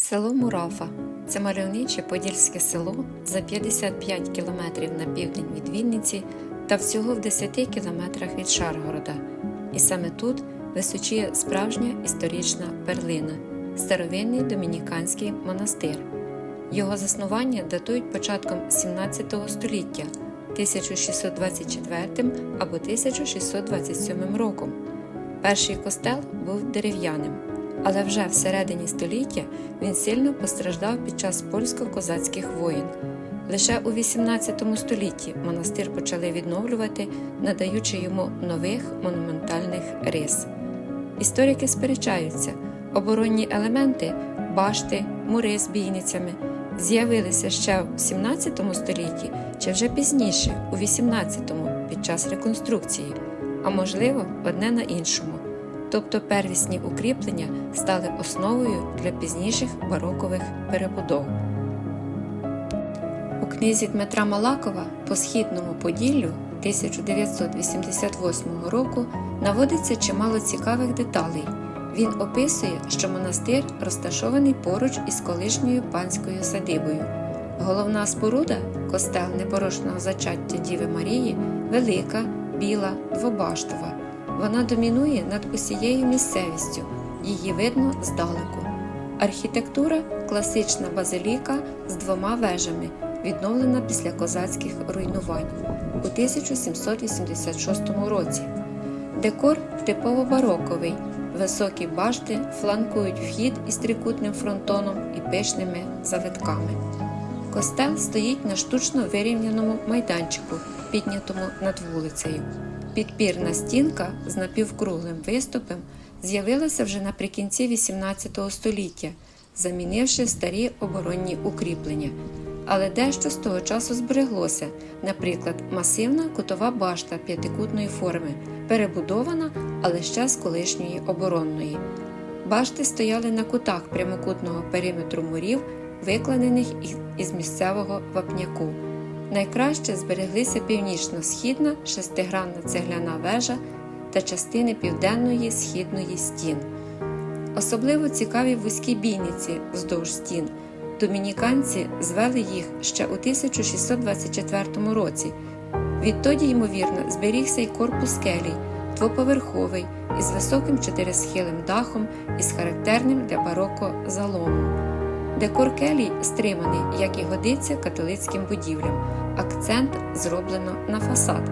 Село Мурафа це мальовниче подільське село за 55 кілометрів на південь від Вінниці та всього в 10 кілометрах від Шаргорода. І саме тут височіє справжня історична перлина старовинний домініканський монастир. Його заснування датують початком 17 століття 1624 або 1627 роком. Перший костел був дерев'яним, але вже всередині століття він сильно постраждав під час польсько-козацьких воєн. Лише у 18 столітті монастир почали відновлювати, надаючи йому нових монументальних рис. Історики сперечаються, оборонні елементи, башти, мури з бійницями з'явилися ще в 17 столітті чи вже пізніше, у 18-му, під час реконструкції, а можливо, одне на іншому. Тобто первісні укріплення стали основою для пізніших барокових перебудов. У книзі Дмитра Малакова по східному Поділлю 1988 року наводиться чимало цікавих деталей. Він описує, що монастир розташований поруч із колишньою панською садибою. Головна споруда, костел непорочного зачаття Діви Марії, велика, біла, двобаштова. Вона домінує над усією місцевістю, її видно здалеку. Архітектура класична базиліка з двома вежами, відновлена після козацьких руйнувань у 1786 році. Декор типово бароковий, високі башти фланкують вхід із трикутним фронтоном і пишними завитками. Костел стоїть на штучно вирівняному майданчику, піднятому над вулицею. Підпірна стінка з напівкруглим виступом з'явилася вже наприкінці XVIII століття, замінивши старі оборонні укріплення. Але дещо з того часу збереглося, наприклад, масивна кутова башта п'ятикутної форми, перебудована, але ще з колишньої оборонної. Башти стояли на кутах прямокутного периметру мурів, викладених із місцевого вапняку. Найкраще збереглися північно-східна шестигранна цегляна вежа та частини південної східної стін. Особливо цікаві вузькі бійниці вздовж стін. Домініканці звели їх ще у 1624 році. Відтоді, ймовірно, зберігся й корпус келій, двоповерховий, із високим чотирисхилим дахом і з характерним для бароко заломом. Декор келій стриманий, як і годиться католицьким будівлям. Акцент зроблено на фасад.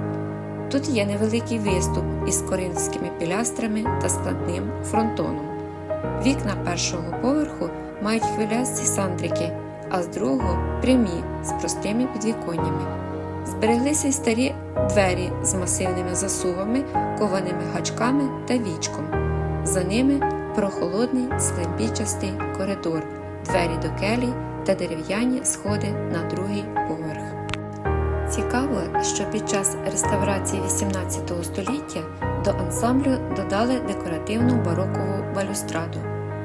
Тут є невеликий виступ із коринфськими пілястрами та складним фронтоном. Вікна першого поверху мають хвилясті сандрики, а з другого прямі з простими підвіконнями. Збереглися й старі двері з масивними засувами, кованими гачками та вічком. За ними прохолодний слимбічастий коридор, двері до келій та дерев'яні сходи на другий поверх. Цікаво, що під час реставрації XVIII століття до ансамблю додали декоративну барокову балюстраду.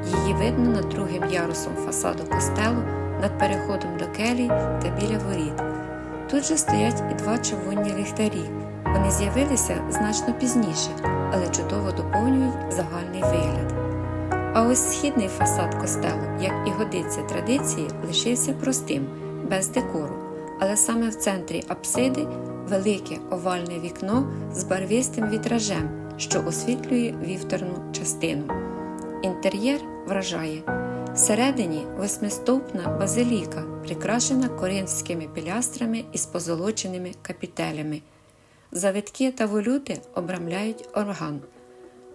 Її видно над другим ярусом фасаду костелу, над переходом до келій та біля воріт. Тут же стоять і два червоні ліхтарі. Вони з'явилися значно пізніше, але чудово доповнюють загальний вигляд. А ось східний фасад костелу, як і годиться традиції, лишився простим, без декору, але саме в центрі апсиди велике овальне вікно з барвистим вітражем, що освітлює вівторну частину. Інтер'єр вражає. Всередині восьмистовпна базиліка, прикрашена коринфськими пілястрами із позолоченими капітелями. Завитки та волюти обрамляють орган.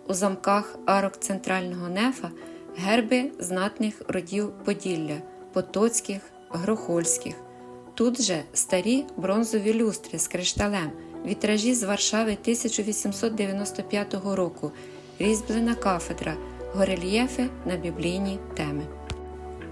У замках арок центрального нефа герби знатних родів Поділля, Потоцьких, Грохольських. Тут же старі бронзові люстри з кришталем, вітражі з Варшави 1895 року, різьблена кафедра, горельєфи на біблійні теми.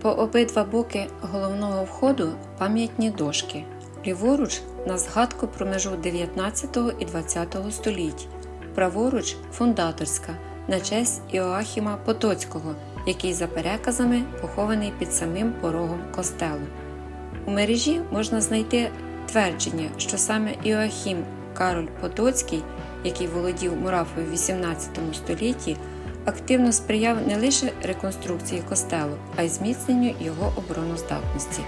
По обидва боки головного входу пам'ятні дошки. Ліворуч на згадку про межу 19 і 20 століть, праворуч фундаторська на честь Іоахіма Потоцького, який за переказами похований під самим порогом костелу. У мережі можна знайти твердження, що саме Іоахім Кароль Потоцький, який володів Мурафою в 18 столітті, активно сприяв не лише реконструкції костелу, а й зміцненню його обороноздатності.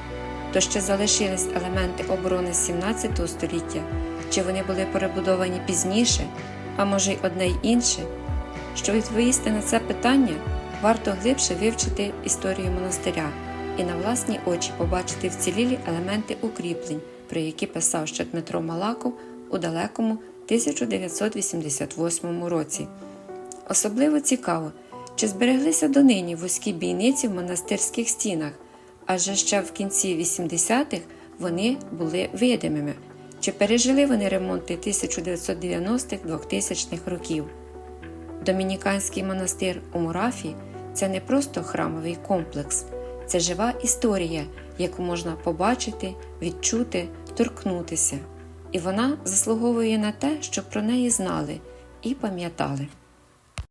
То ще залишились елементи оборони 17 століття, чи вони були перебудовані пізніше, а може й одне й інше. Щоб відповісти на це питання, варто глибше вивчити історію монастиря і на власні очі побачити вцілілі елементи укріплень, про які писав ще Дмитро Малаков у далекому 1988 році. Особливо цікаво, чи збереглися донині вузькі бійниці в монастирських стінах, адже ще в кінці 80-х вони були видимими, чи пережили вони ремонти 1990-2000-х років. Домініканський монастир у Мурафі це не просто храмовий комплекс, це жива історія, яку можна побачити, відчути, торкнутися. І вона заслуговує на те, щоб про неї знали і пам'ятали.